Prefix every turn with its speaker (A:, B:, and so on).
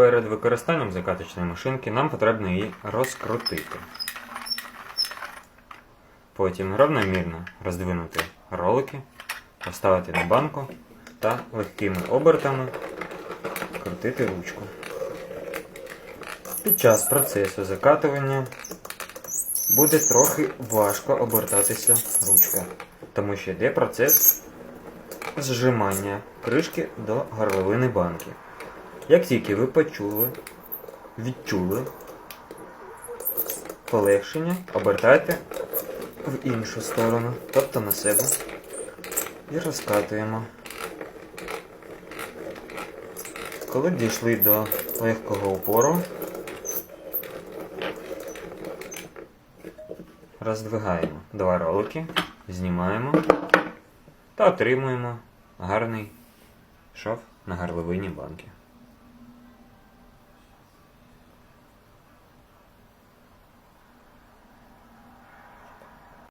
A: перед використанням закаточної машинки нам потрібно її розкрутити. Потім равномірно роздвинути ролики, поставити на банку та легкими обертами крутити ручку. Під час процесу закатування буде трохи важко обертатися ручка, тому що йде процес зжимання кришки до горловини банки. Як тільки ви почули, відчули полегшення, обертайте в іншу сторону, тобто на себе, і розкатуємо. Коли дійшли до легкого опору, роздвигаємо два ролики, знімаємо та отримуємо гарний шов на горловині банки.